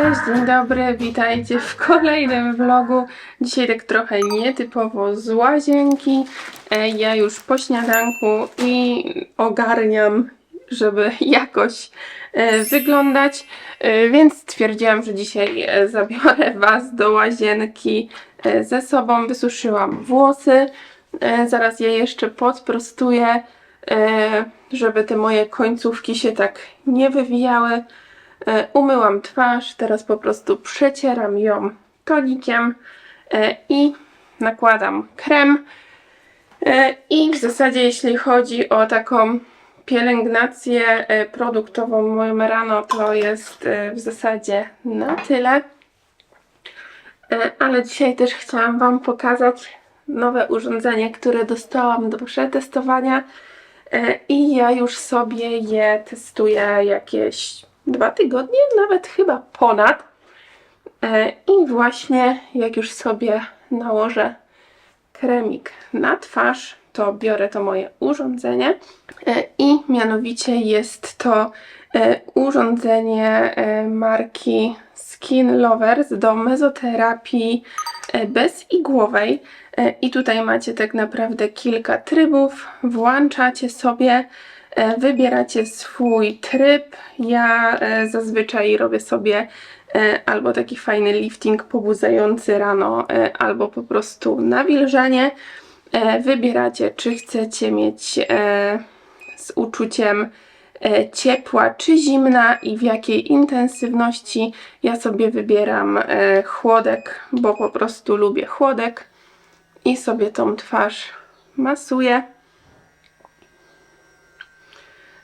Cześć, dzień dobry, witajcie w kolejnym vlogu. Dzisiaj tak trochę nietypowo z łazienki. E, Ja już po śniadanku i ogarniam, żeby jakoś e, wyglądać, E, więc stwierdziłam, że dzisiaj zabiorę Was do łazienki ze sobą. Wysuszyłam włosy, zaraz je jeszcze podprostuję, żeby te moje końcówki się tak nie wywijały. E, Umyłam twarz, teraz po prostu przecieram ją tonikiem e, i nakładam krem. E, I w zasadzie, jeśli chodzi o taką pielęgnację produktową moją rano, to jest w zasadzie na tyle. Ale dzisiaj też chciałam Wam pokazać nowe urządzenie, które dostałam do przetestowania. I ja już sobie je testuję jakieś dwa tygodnie, nawet chyba ponad. E, I właśnie jak już sobie nałożę kremik na twarz, to biorę to moje urządzenie E, i mianowicie jest to e, urządzenie marki Skin Lovers do mezoterapii bezigłowej. I tutaj macie tak naprawdę kilka trybów. Włączacie sobie, wybieracie swój tryb. Ja e, zazwyczaj robię sobie e, albo taki fajny lifting pobudzający rano, e, albo po prostu nawilżanie. E, Wybieracie, czy chcecie mieć e, z uczuciem e, ciepła czy zimna i w jakiej intensywności. Ja sobie wybieram e, chłodek, bo po prostu lubię chłodek i sobie tą twarz masuję.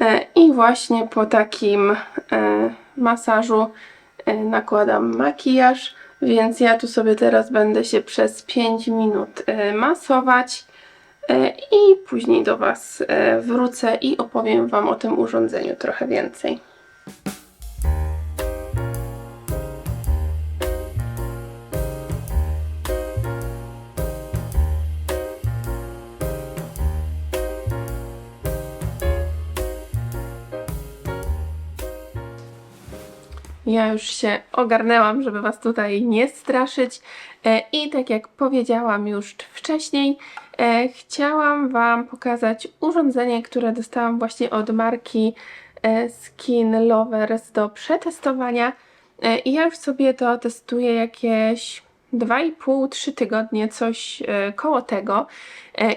E, I właśnie po takim e, masażu e, nakładam makijaż, więc ja tu sobie teraz będę się przez 5 minut masować i później do Was wrócę i opowiem Wam o tym urządzeniu trochę więcej. Ja już się ogarnęłam, żeby Was tutaj nie straszyć. E, I tak jak powiedziałam już wcześniej, e, chciałam Wam pokazać urządzenie, które dostałam właśnie od marki e, Skin Lovers do przetestowania. I ja już sobie to testuję jakieś 2,5-3 tygodnie, coś koło tego.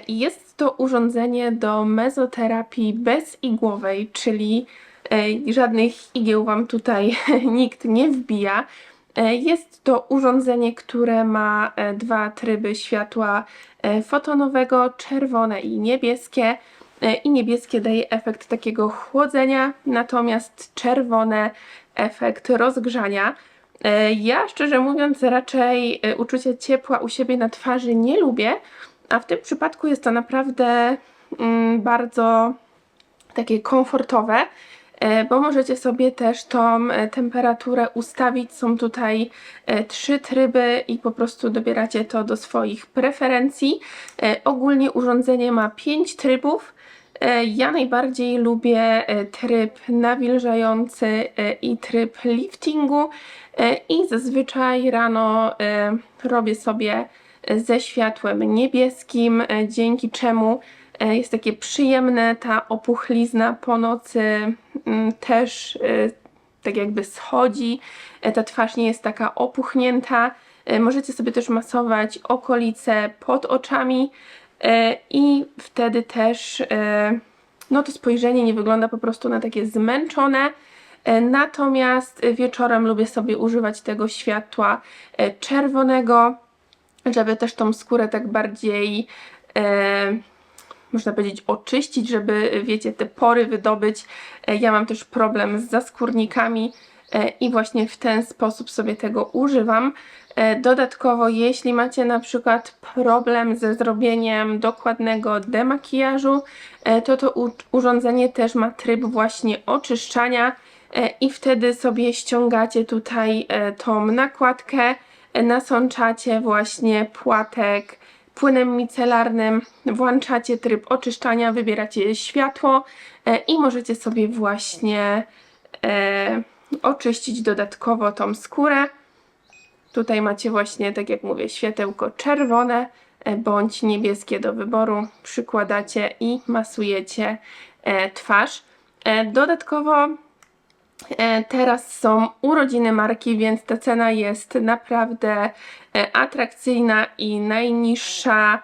Jest to urządzenie do mezoterapii bezigłowej, czyli żadnych igieł Wam tutaj nikt nie wbija. E, Jest to urządzenie, które ma e, dwa tryby światła e, fotonowego, czerwone i niebieskie. E, I niebieskie daje efekt takiego chłodzenia, natomiast czerwone efekt rozgrzania. E, Ja szczerze mówiąc raczej e, uczucia ciepła u siebie na twarzy nie lubię, a w tym przypadku jest to naprawdę mm, bardzo takie komfortowe, e, bo możecie sobie też tą e, temperaturę ustawić. Są tutaj e, trzy tryby i po prostu dobieracie to do swoich preferencji. E, Ogólnie urządzenie ma pięć trybów. E, Ja najbardziej lubię e, tryb nawilżający e, i tryb liftingu e, i zazwyczaj rano e, robię sobie ze światłem niebieskim, e, dzięki czemu e, jest takie przyjemne, ta opuchlizna po nocy mm, też e, tak jakby schodzi, e, ta twarz nie jest taka opuchnięta. E, Możecie sobie też masować okolice pod oczami e, i wtedy też e, no to spojrzenie nie wygląda po prostu na takie zmęczone. E, Natomiast wieczorem lubię sobie używać tego światła e, czerwonego, żeby też tą skórę tak bardziej e, można powiedzieć, oczyścić, żeby, wiecie, te pory wydobyć. E, Ja mam też problem z zaskórnikami e, i właśnie w ten sposób sobie tego używam. E, Dodatkowo, jeśli macie na przykład problem ze zrobieniem dokładnego demakijażu, to to urządzenie też ma tryb właśnie oczyszczania i wtedy sobie ściągacie tutaj tą nakładkę, nasączacie właśnie płatek płynem micelarnym, włączacie tryb oczyszczania, wybieracie światło e, i możecie sobie właśnie e, oczyścić dodatkowo tą skórę. Tutaj macie właśnie, tak jak mówię, światełko czerwone e, bądź niebieskie do wyboru. Przykładacie i masujecie twarz. Dodatkowo teraz są urodziny marki, więc ta cena jest naprawdę e, atrakcyjna i najniższa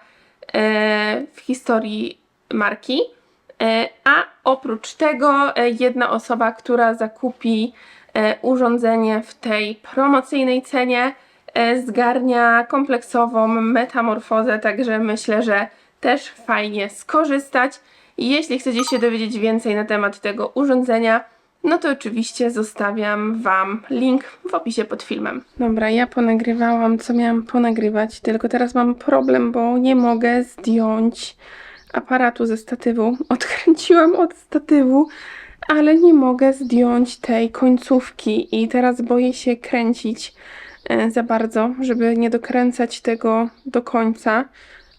e, w historii marki. E, A oprócz tego e, jedna osoba, która zakupi e, urządzenie w tej promocyjnej cenie e, zgarnia kompleksową metamorfozę, także myślę, że też fajnie skorzystać. Jeśli chcecie się dowiedzieć więcej na temat tego urządzenia, no to oczywiście zostawiam Wam link w opisie pod filmem. Dobra, ja ponagrywałam, co miałam ponagrywać, tylko teraz mam problem, bo nie mogę zdjąć aparatu ze statywu. Odkręciłam od statywu, ale nie mogę zdjąć tej końcówki i teraz boję się kręcić e, za bardzo, żeby nie dokręcać tego do końca,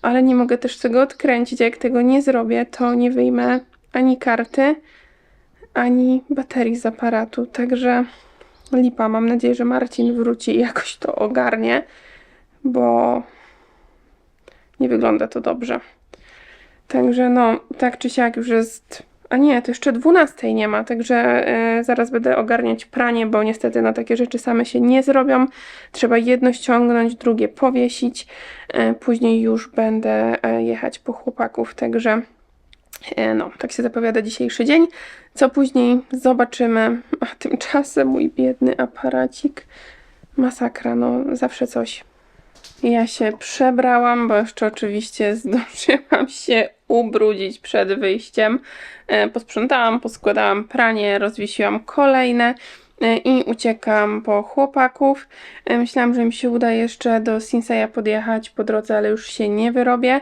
ale nie mogę też tego odkręcić. Jak tego nie zrobię, to nie wyjmę ani karty, ani baterii z aparatu, także lipa. Mam nadzieję, że Marcin wróci i jakoś to ogarnie, bo nie wygląda to dobrze. Także no, tak czy siak już jest. A nie, to jeszcze 12 nie ma, także e, zaraz będę ogarniać pranie, bo niestety na takie rzeczy same się nie zrobią. Trzeba jedno ściągnąć, drugie powiesić. E, później już będę e, jechać po chłopaków, także no, tak się zapowiada dzisiejszy dzień. Co później zobaczymy. A tymczasem mój biedny aparacik. Masakra, no zawsze coś. Ja się przebrałam, bo jeszcze oczywiście zdążyłam się ubrudzić przed wyjściem. E, Posprzątałam, poskładałam pranie, rozwiesiłam kolejne e, i uciekam po chłopaków. E, Myślałam, że mi się uda jeszcze do Sinseya podjechać po drodze, ale już się nie wyrobię.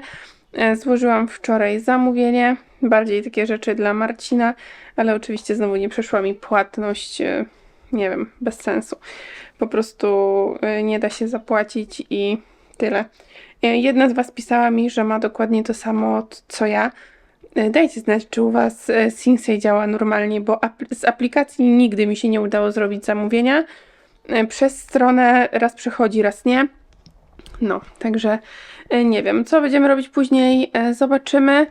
E, Złożyłam wczoraj zamówienie, bardziej takie rzeczy dla Marcina, ale oczywiście znowu nie przeszła mi płatność, e, nie wiem, bez sensu. Po prostu e, nie da się zapłacić i tyle. E, Jedna z Was pisała mi, że ma dokładnie to samo co ja. Dajcie znać, czy u Was Sinsei działa normalnie, bo z aplikacji nigdy mi się nie udało zrobić zamówienia. Przez stronę raz przychodzi, raz nie. No, także nie wiem, co będziemy robić później, zobaczymy.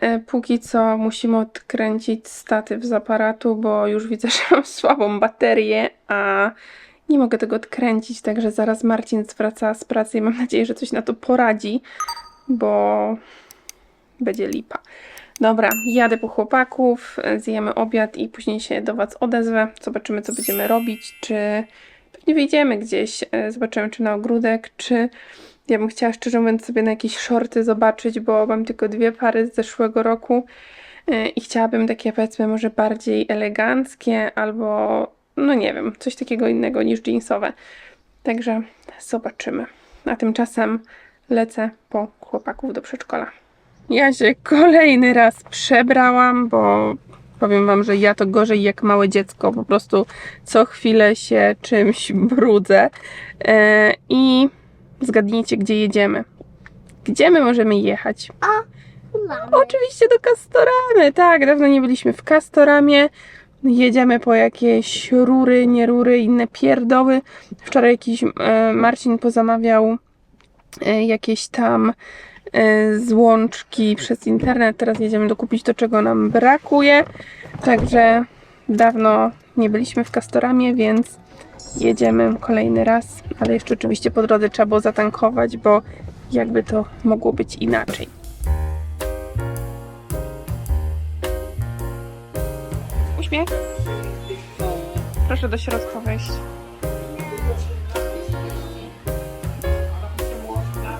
E, Póki co musimy odkręcić statyw z aparatu, bo już widzę, że mam słabą baterię, a nie mogę tego odkręcić, także zaraz Marcin zwraca z pracy i mam nadzieję, że coś na to poradzi, bo będzie lipa. Dobra, jadę po chłopaków, zjemy obiad i później się do Was odezwę. Zobaczymy, co będziemy robić, czy pewnie wyjdziemy gdzieś, e, zobaczymy, czy na ogródek, czy ja bym chciała szczerze mówiąc sobie na jakieś shorty zobaczyć, bo mam tylko dwie pary z zeszłego roku e, i chciałabym takie powiedzmy może bardziej eleganckie albo no nie wiem, coś takiego innego niż jeansowe. Także zobaczymy. A tymczasem lecę po chłopaków do przedszkola. Ja się kolejny raz przebrałam, bo powiem wam, że ja to gorzej jak małe dziecko. Po prostu co chwilę się czymś brudzę. E, I zgadnijcie, gdzie jedziemy. Gdzie my możemy jechać? Oczywiście do Castoramy. Tak, dawno nie byliśmy w Castoramie. Jedziemy po jakieś rury, nie rury, inne pierdoły. Wczoraj jakiś e, Marcin pozamawiał e, jakieś tam e, złączki przez internet. Teraz jedziemy dokupić to, czego nam brakuje. Także dawno nie byliśmy w Castoramie, więc jedziemy kolejny raz. Ale jeszcze oczywiście po drodze trzeba było zatankować, bo jakby to mogło być inaczej. Uśmiech. Proszę do środka wejść.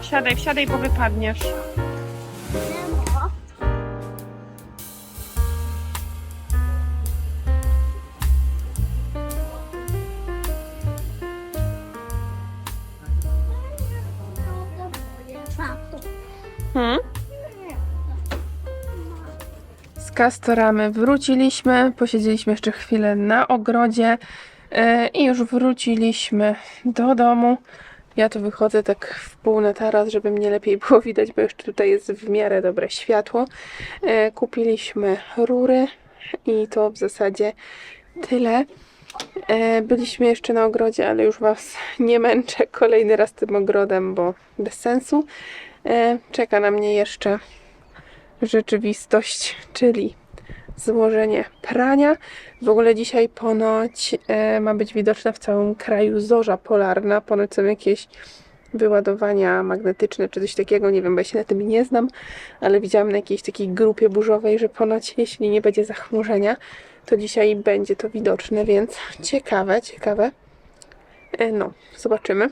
Wsiadaj, wsiadaj, bo wypadniesz. Castoramy wróciliśmy, posiedzieliśmy jeszcze chwilę na ogrodzie e, i już wróciliśmy do domu. Ja tu wychodzę tak w pół na taras, żeby mnie lepiej było widać, bo jeszcze tutaj jest w miarę dobre światło. E, kupiliśmy rury i to w zasadzie tyle. E, byliśmy jeszcze na ogrodzie, ale już Was nie męczę kolejny raz tym ogrodem, bo bez sensu. Czeka na mnie jeszcze rzeczywistość, czyli złożenie prania. W ogóle dzisiaj ponoć e, ma być widoczna w całym kraju zorza polarna. Ponoć są jakieś wyładowania magnetyczne czy coś takiego. Nie wiem, bo ja się na tym nie znam, ale widziałam na jakiejś takiej grupie burzowej, że ponoć jeśli nie będzie zachmurzenia, to dzisiaj będzie to widoczne, więc ciekawe, ciekawe. E, no, zobaczymy.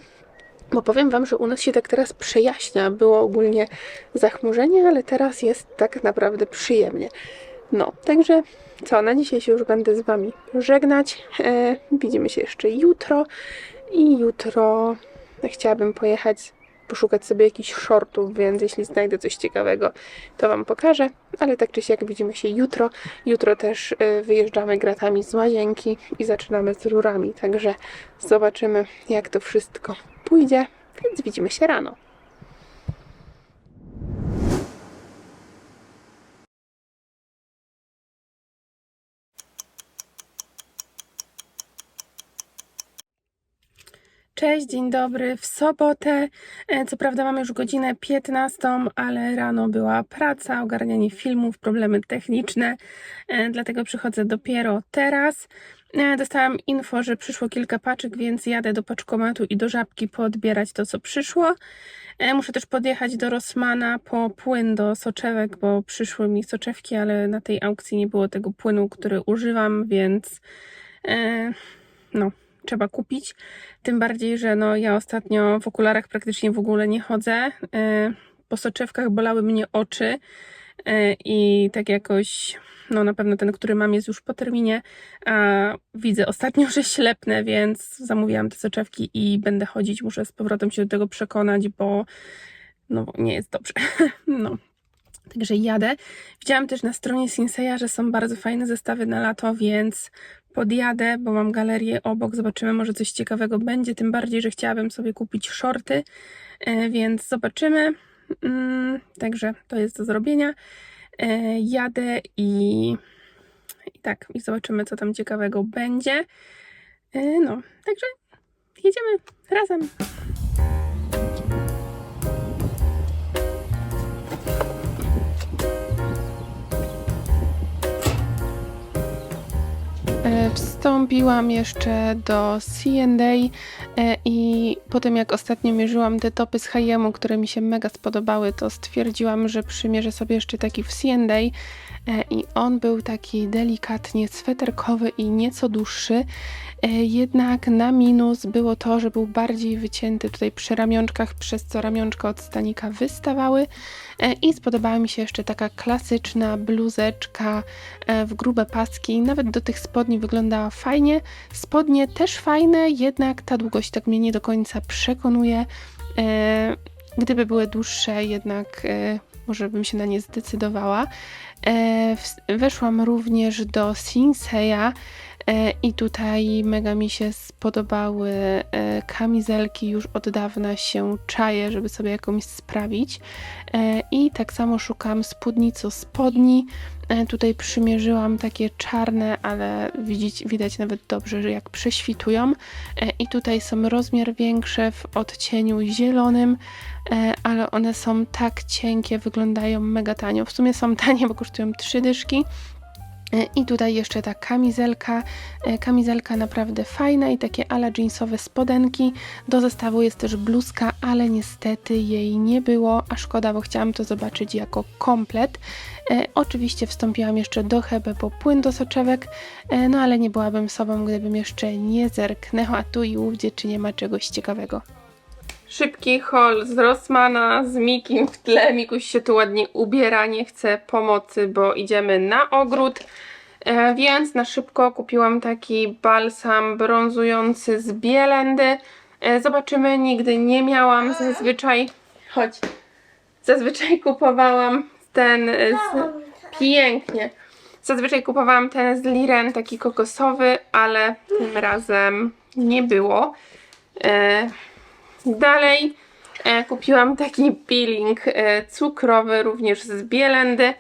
Bo powiem Wam, że u nas się tak teraz przejaśnia. Było ogólnie zachmurzenie, ale teraz jest tak naprawdę przyjemnie. No, także co, na dzisiaj się już będę z Wami żegnać. E, widzimy się jeszcze jutro. I jutro chciałabym pojechać, poszukać sobie jakichś shortów, więc jeśli znajdę coś ciekawego, to Wam pokażę. Ale tak czy siak widzimy się jutro. Jutro też e, wyjeżdżamy gratami z łazienki i zaczynamy z rurami. Także zobaczymy, jak to wszystko pójdzie. Więc widzimy się rano. Cześć, dzień dobry. W sobotę, e, co prawda mamy już godzinę 15, ale rano była praca, ogarnianie filmów, problemy techniczne, e, dlatego przychodzę dopiero teraz. E, Dostałam info, że przyszło kilka paczek, więc jadę do paczkomatu i do żabki poodbierać to, co przyszło. Muszę też podjechać do Rossmana po płyn do soczewek, bo przyszły mi soczewki, ale na tej aukcji nie było tego płynu, który używam, więc no, trzeba kupić. Tym bardziej, że no, ja ostatnio w okularach praktycznie w ogóle nie chodzę. E, Po soczewkach bolały mnie oczy e, i tak jakoś, no na pewno ten, który mam jest już po terminie, a widzę ostatnio, że ślepnę, więc zamówiłam te soczewki i będę chodzić. Muszę z powrotem się do tego przekonać, bo no nie jest dobrze. No. Także jadę. Widziałam też na stronie Sinseya, że są bardzo fajne zestawy na lato, więc podjadę, bo mam galerię obok. Zobaczymy, może coś ciekawego będzie. Tym bardziej, że chciałabym sobie kupić shorty, e, więc zobaczymy. Mm, Także to jest do zrobienia. E, Jadę i, i tak, i zobaczymy, co tam ciekawego będzie. E, No, także jedziemy razem. Wstąpiłam jeszcze do C&A e, i po tym jak ostatnio mierzyłam te topy z H&M, które mi się mega spodobały, to stwierdziłam, że przymierzę sobie jeszcze taki w C&A e, i on był taki delikatnie sweterkowy i nieco dłuższy. E, Jednak na minus było to, że był bardziej wycięty tutaj przy ramionczkach, przez co ramionczka od stanika wystawały. E, I spodobała mi się jeszcze taka klasyczna bluzeczka e, w grube paski. Nawet do tych spodni wyglądała fajnie. Spodnie też fajne, jednak ta długość tak mnie nie do końca przekonuje. E, Gdyby były dłuższe, jednak e, może bym się na nie zdecydowała. E, Weszłam również do Sinseya i tutaj mega mi się spodobały e, kamizelki. Już od dawna się czaję, żeby sobie jakąś sprawić. E, I tak samo szukam spódnico spodni. E, Tutaj przymierzyłam takie czarne, ale widzieć, widać nawet dobrze, że jak prześwitują. E, I tutaj są rozmiar większe w odcieniu zielonym, e, ale one są tak cienkie, wyglądają mega tanio. W sumie są tanie, bo kosztują trzy dyszki. E, I tutaj jeszcze ta kamizelka, e, kamizelka naprawdę fajna i takie ala jeansowe spodenki. Do zestawu jest też bluzka, ale niestety jej nie było, a szkoda, bo chciałam to zobaczyć jako komplet. E, oczywiście wstąpiłam jeszcze do Hebe po płyn do soczewek, no ale nie byłabym sobą, gdybym jeszcze nie zerknęła tu i ówdzie, czy nie ma czegoś ciekawego. Szybki haul z Rossmana, z Mikim w tle. Mikuś się tu ładnie ubiera, nie chce pomocy, bo idziemy na ogród. E, więc na szybko kupiłam taki balsam brązujący z Bielendy. E, zobaczymy, nigdy nie miałam, zazwyczaj... Chodź. Zazwyczaj kupowałam ten e, z... pięknie. Zazwyczaj kupowałam ten z Liren, taki kokosowy, ale tym razem nie było. E, dalej e, kupiłam taki peeling e, cukrowy, również z Bielendy.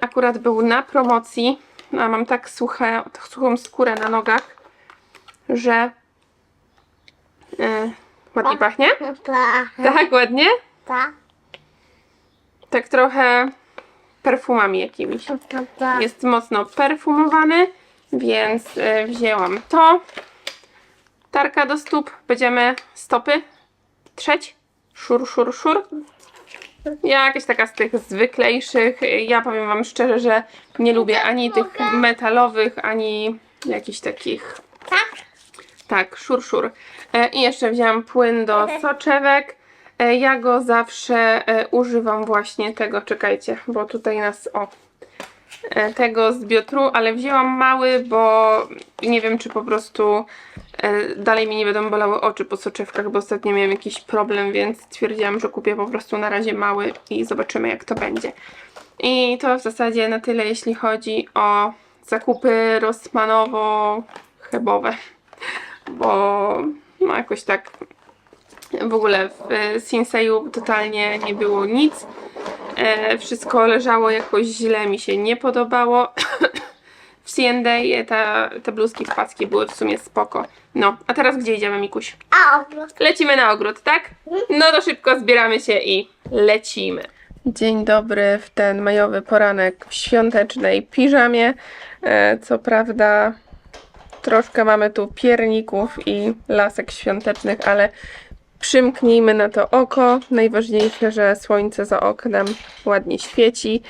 Akurat był na promocji. A mam tak suche, suchą skórę na nogach, że e, ładnie pachnie. Tak. Tak, ładnie? Tak. Tak trochę perfumami jakimiś. Tak. Jest mocno perfumowany, więc wzięłam to. Tarka do stóp. Będziemy stopy trzeć. Szur, szur, szur. Jakaś taka z tych zwyklejszych. Ja powiem Wam szczerze, że nie lubię ani tych metalowych, ani jakichś takich. Tak. Tak, szur, szur. E, I jeszcze wzięłam płyn do soczewek. E, Ja go zawsze e, używam właśnie tego, czekajcie, bo tutaj nas, o, tego z biotru, ale wzięłam mały, bo nie wiem, czy po prostu e, dalej mi nie będą bolały oczy po soczewkach, bo ostatnio miałem jakiś problem, więc stwierdziłam, że kupię po prostu na razie mały i zobaczymy, jak to będzie. I to w zasadzie na tyle, jeśli chodzi o zakupy Rossmanowo-chebowe bo no jakoś tak w ogóle w e, Sinseju totalnie nie było nic. E, wszystko leżało jakoś źle, mi się nie podobało. w C&A ta, te bluzki w paski były w sumie spoko. No, a teraz gdzie idziemy, Mikuś? A obrót. Lecimy na ogród, tak? No to szybko zbieramy się i lecimy. Dzień dobry w ten majowy poranek w świątecznej piżamie. E, co prawda troszkę mamy tu pierników i lasek świątecznych, ale przymknijmy na to oko. Najważniejsze, że słońce za oknem ładnie świeci.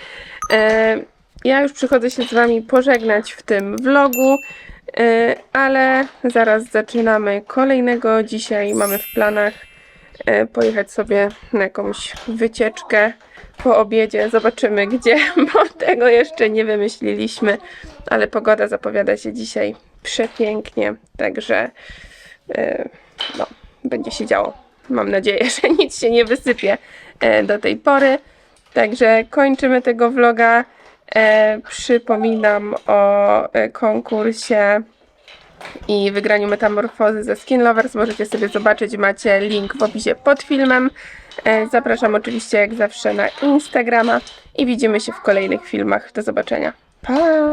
E, ja już przychodzę się z Wami pożegnać w tym vlogu, e, ale zaraz zaczynamy kolejnego. Dzisiaj mamy w planach e, pojechać sobie na jakąś wycieczkę po obiedzie. Zobaczymy gdzie, bo tego jeszcze nie wymyśliliśmy, ale pogoda zapowiada się dzisiaj przepięknie, także będzie się działo. Mam nadzieję, że nic się nie wysypie e, do tej pory. Także kończymy tego vloga. E, przypominam o e, konkursie i wygraniu metamorfozy ze Skin Lovers. Możecie sobie zobaczyć, macie link w opisie pod filmem. Zapraszam oczywiście jak zawsze na Instagrama i widzimy się w kolejnych filmach. Do zobaczenia. Pa!